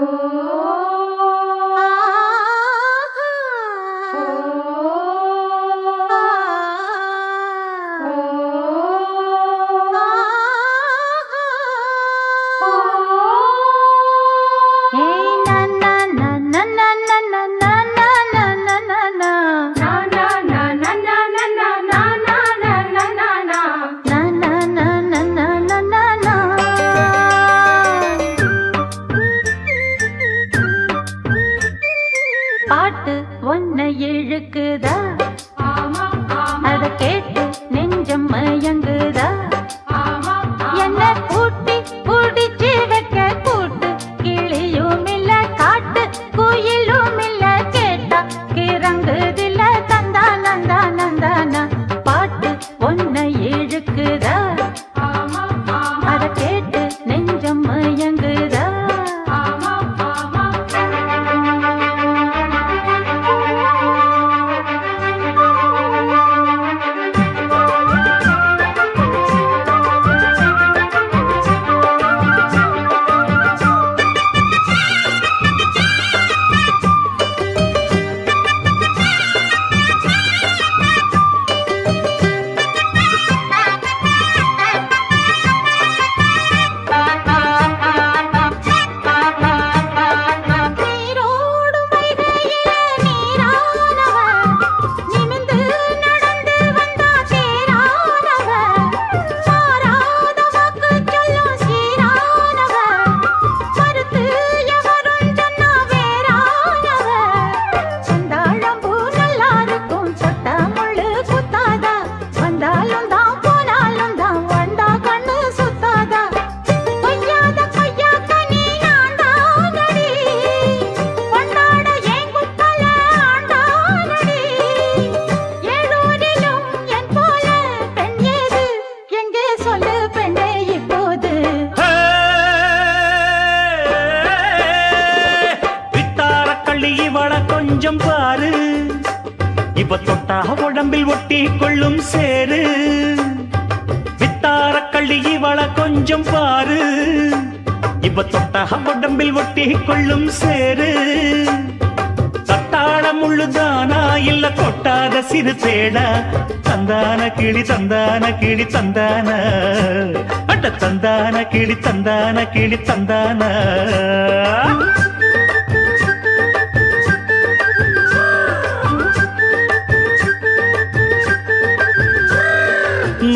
பாட்டு வித்தார இவள கொஞ்சம் பாரு. இவ தொட்டா உடம்பில் ஒட்டி கொள்ளும் சேரு தட்டாள முள்ளுதானா இல்ல கொட்டாத சிறு தேடா தந்தான கிளி தந்தான கிளி தந்தான. அட்ட தந்தான கிளி தந்தான கிளி தந்தான.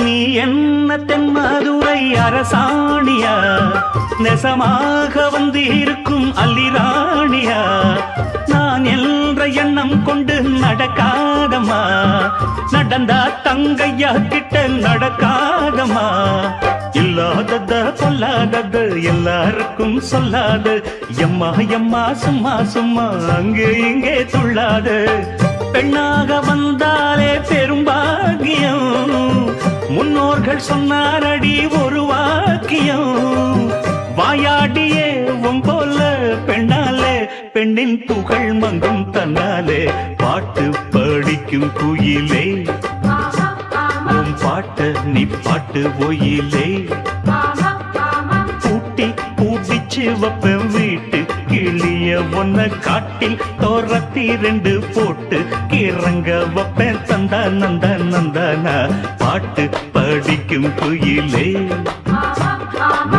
நீ என் தென் மதுரை அரசாணியா? நெசமாக வந்து இருக்கும் அல்லிராணியா? நான் என்ற எண்ணம் கொண்டு நடக்காதமா நடந்தா தங்கையா கிட்ட நடக்காதமா இல்லாதத சொல்லாதது எல்லாருக்கும் சொல்லாது. எம்மா எம்மா சும்மா சும்மா அங்கே இங்கே துள்ளாது. பெண்ணாக வந்தாலே பெரும்பாகியம் முன்னோர்கள் சொன்னாரடி ஒரு வாக்கியம். வாயாடியே உன் போல பெண்ணாலே பெண்ணின் புகழ் மங்கும் தன்னாலே. பாட்டு படிக்கும் குயிலே. உன் பாட்ட நீ பாட்டு ஒயிலே. பூட்டி பூட்டிச்சு வைப்பேன் வீட்டு ஒன்ன காட்டில் தோரத்தி ரெண்டு போட்டு கிறங்க வப்பேன் தந்தா நந்தா நந்தானா. பாட்டு படிக்கும் குயிலே.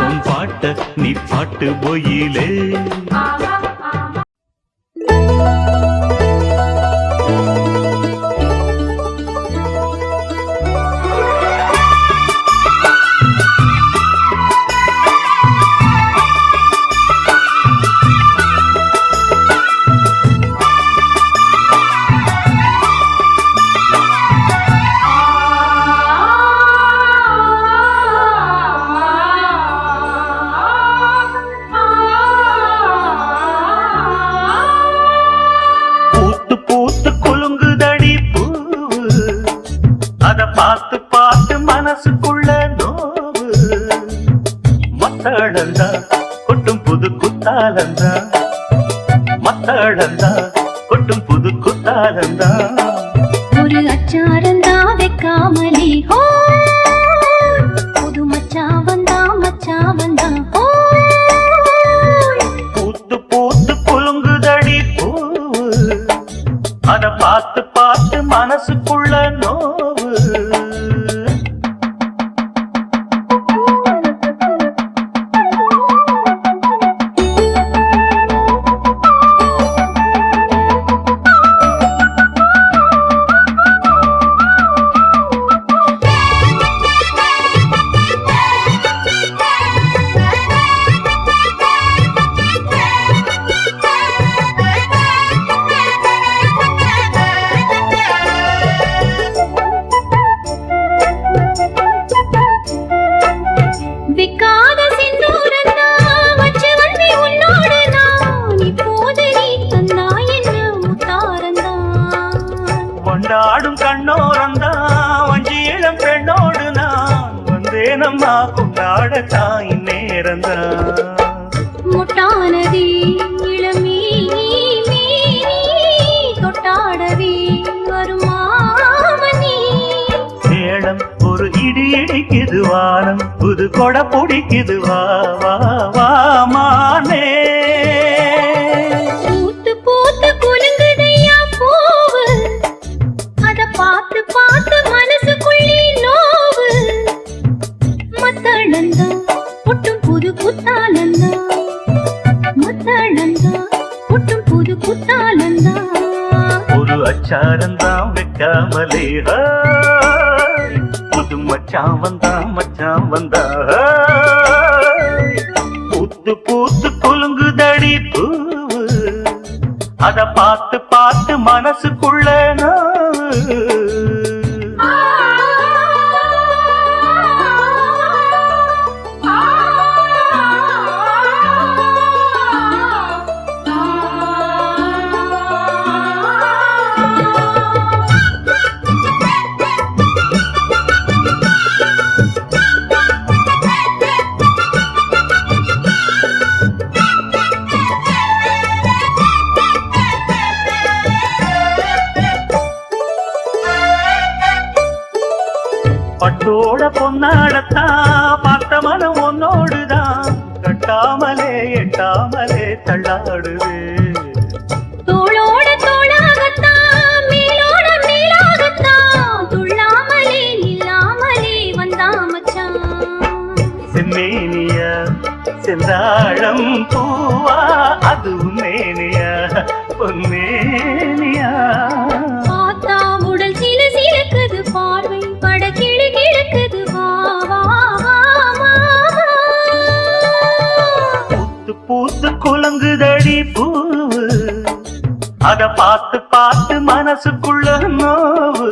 உன் பாட்ட நீ பாட்டு ஒயிலே கொண்டாடும் கண்ணோரந்தான் வஞ்சி இளம் பெண்ணோடு நான். வந்தேன் அம்மா கொண்டாட தாயின் நேரந்தான் முட்டானதி இளமீ தொட்டாடவே வருமா ஏழம் ஒரு இடி இடிக்குது புது கொடை பிடிக்குது. வா வா வா மானே. ஒரு அச்சாரந்தான். புது மச்சான் வந்தா மச்சான் வந்தா. பூத்து பூத்து குலுங்குதடி பூ அத பார்த்து பார்த்து மனசுக்குள்ள பட்டோட பொன்னாடத்தான் பார்த்த மனம் உன்னோடுதான் கட்டாமலே எட்டாமலே தள்ளாடுவே. தோளோட தோளாகத்தான் மேலோட மேலாகத்தான் துள்ளாமலே நில்லாமலே வந்தா மச்சான். செம்மேனியா செந்தாழம் பூவா அது மேனியா. பொன்னேனியா குலங்குதடி பூவு. அத பார்த்து பார்த்து மனசுக்குள்ள நோவு.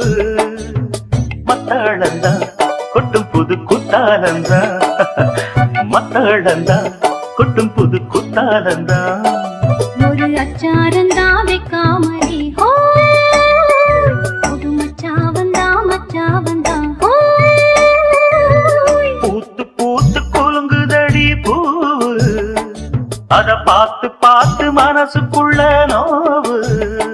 மத்தாளந்தா கொட்டும் புது குத்தாலந்தா மத்தாளந்தா கொட்டும் புது குத்தாலந்தா ஒரு அச்சாரந்தா வைக்காமலே பார்த்து பார்த்து மனசுக்குள்ள நோவு.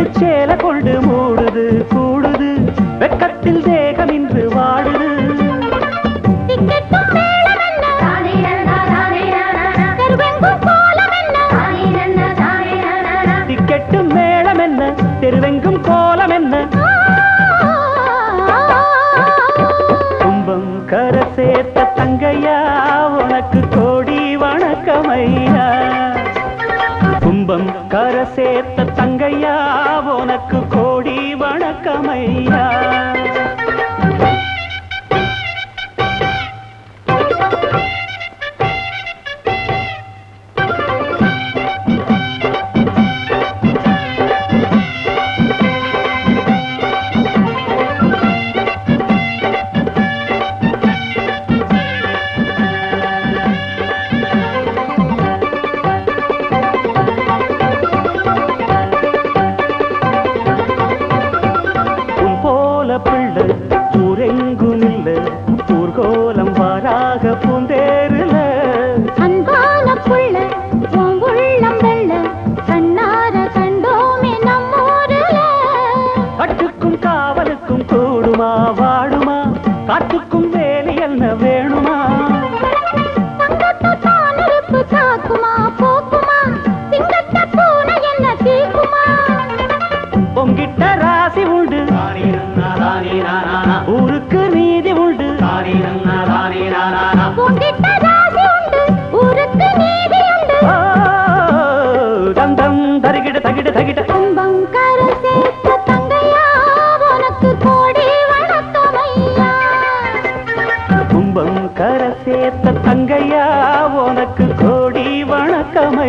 பட்டு சேல கொண்டு மூடுது கூடுது. வெக்கத்தில் தேகம் இன்று வாடுது. திக்கெட்டும் மேளம் என்ன தெருவெங்கும் கோலம் என்ன கும்பம் கர சேர்த்த தங்கையா உனக்கு கோடி வணக்கமையா. கும்பம் கர சேர்த்த தங்க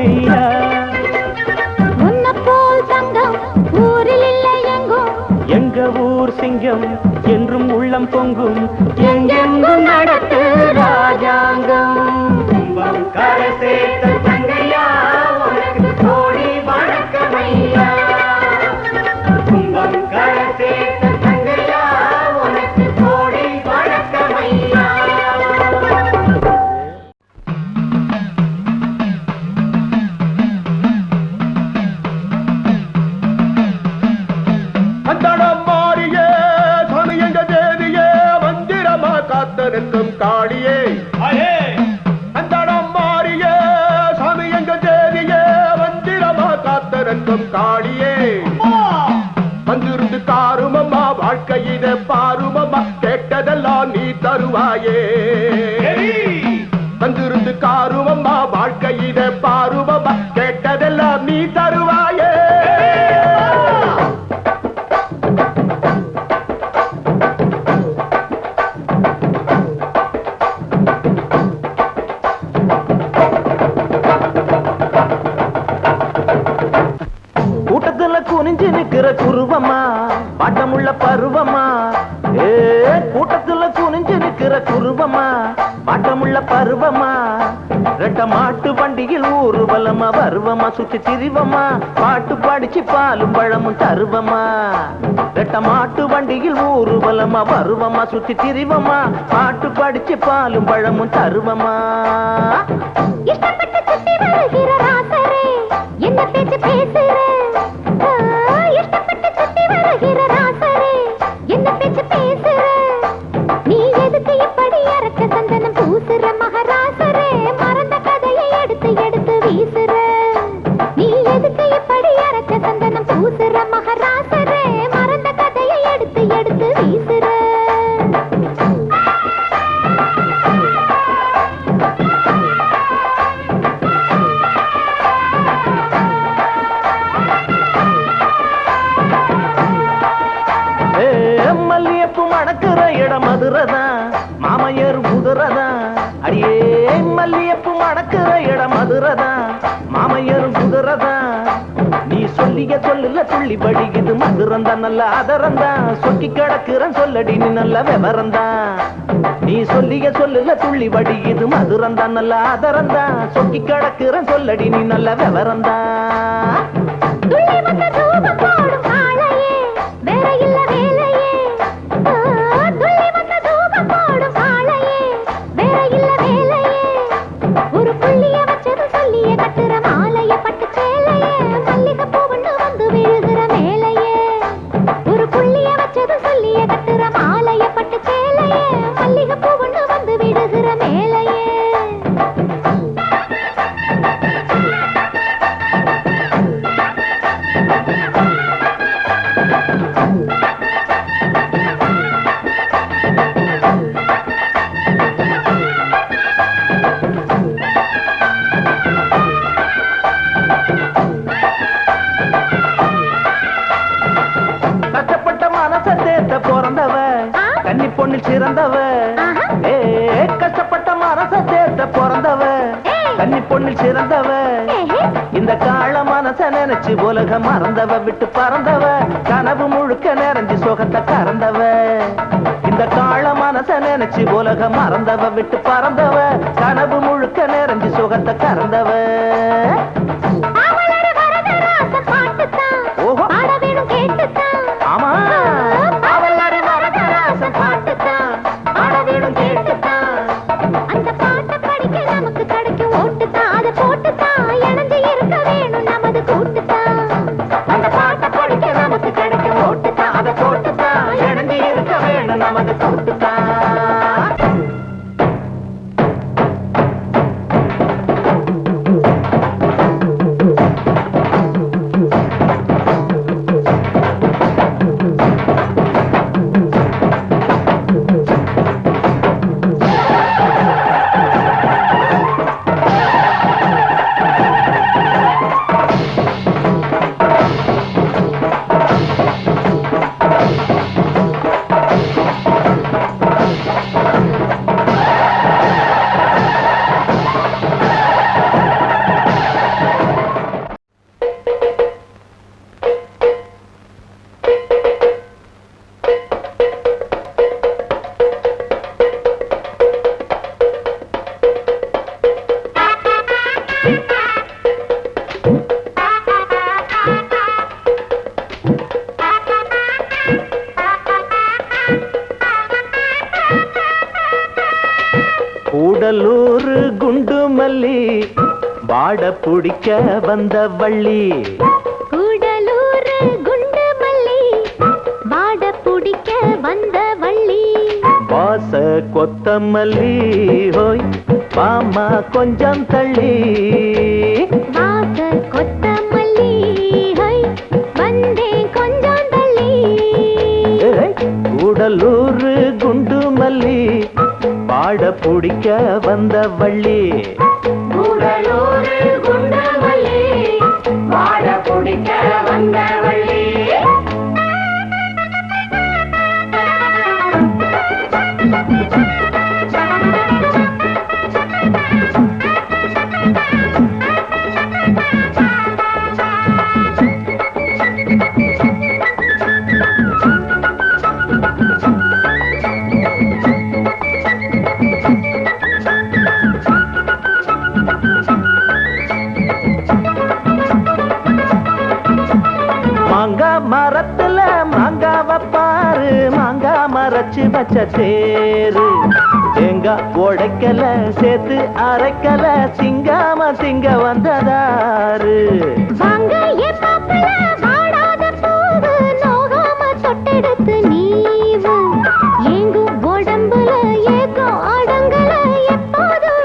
ஐயா எங்க ஊர் சிங்கம் என்றும் உள்ளம் பொங்கும். எங்க உருவமா பாட்டமுள்ள பருவமா? ஏ கூட்டத்துல துணிஞ்சு நிக்கிற குருவமா? பாட்டமுள்ள பருவமா? ரெட்ட மாட்டு வண்டியில் ஊர்வலமா வருவமா சுத்தி திரிவமா? பாட்டு படிச்சு பாலும் பழமும் தருவமா? ரெட்ட மாட்டு வண்டியில் ஊர்வலமா வருவமா சுத்தி திரிவமா? பாட்டு படிச்சு பாலும் பழமும் தருவமா? என்ன பேச்சு பேசுறேன் வருகிற தாலி படிக்குது மதுரந்தா நல்ல அதரந்தா சொக்கி கிடக்குறன் சொல்லடி நீ நல்ல விவரந்தா நீ சொல்லிய சொல்லுல துள்ளி வடியுது மதுரந்தா நல்ல அதரந்தா சொக்கி கிடக்குறன் சொல்லடி நீ நல்ல விவரந்தா நினைச்சு உலக மறந்தவ விட்டு பறந்தவ கனவு முழுக்க நிறைஞ்சு சுகத்தை கறந்தவ. இந்த கால மனச நினைச்சு உலக மறந்தவ விட்டு பறந்தவ கனவு முழுக்க நிறைஞ்சு சுகத்தை கறந்தவ. கூடலூர் குண்டு மல்லி வாட பிடிக்க வந்த வள்ளி. கூடலூர் குண்டு மல்லி வாட பிடிக்க வந்த வள்ளி. வாச கொத்தமல்லி ஹோய் பாமா கொஞ்சம் தள்ளி. வாச கொத்தமல்லி ஹை வந்தேன் கொஞ்சம் தள்ளி. கூடலூர் வாட பிடிக்க வந்த வள்ளி.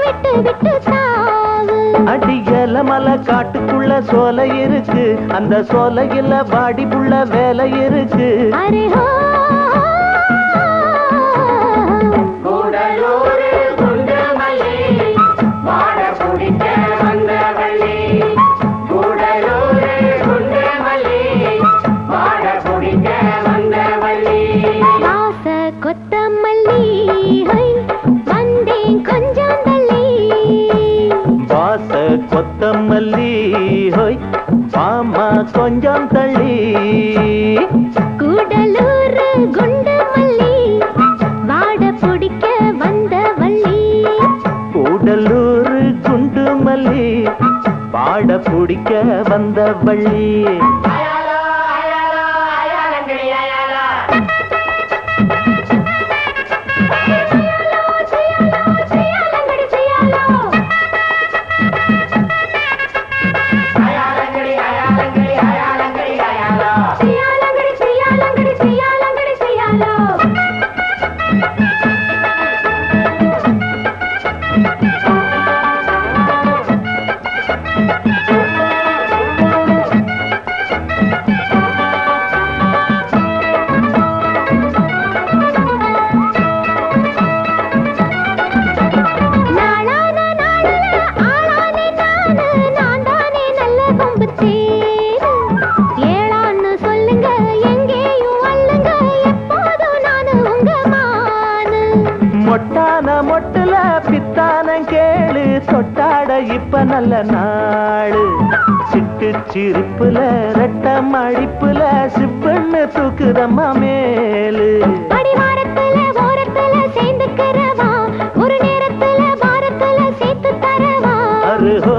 விட்டு விட்டு தாவு அடியல மலை காட்டுக்குள்ள சோலை இருக்கு. அந்த சோலையில வாடி புள்ள வேலை இருக்கு. கொஞ்சம் தள்ளி. கூடலூர் குண்டு மல்லி வாட பிடிக்க வந்த வள்ளி. கூடலூர் குண்டு மல்லி பாட பிடிக்க வந்த வள்ளி. ஒட்டான மொட்டுல பித்தான கேளு. தொட்டாட இப்ப நல்ல நாடு சிட்டு சிரிப்புல ரெட்ட மடிப்புல சிப்புன்னு தூக்குதம்மா மேலு. ஒரு நேரத்துல வாரத்துல சேர்த்து தரவா. அருகோ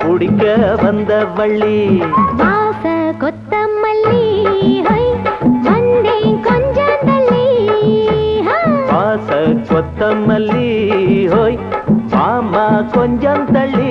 பிடிக்க வந்த வள்ளி வாச கொத்தமல்லி ஹை, வந்தேன் கொஞ்சம் தள்ளி. வாச கொத்தமல்லி ஹோய் மாமா கொஞ்சம் தள்ளி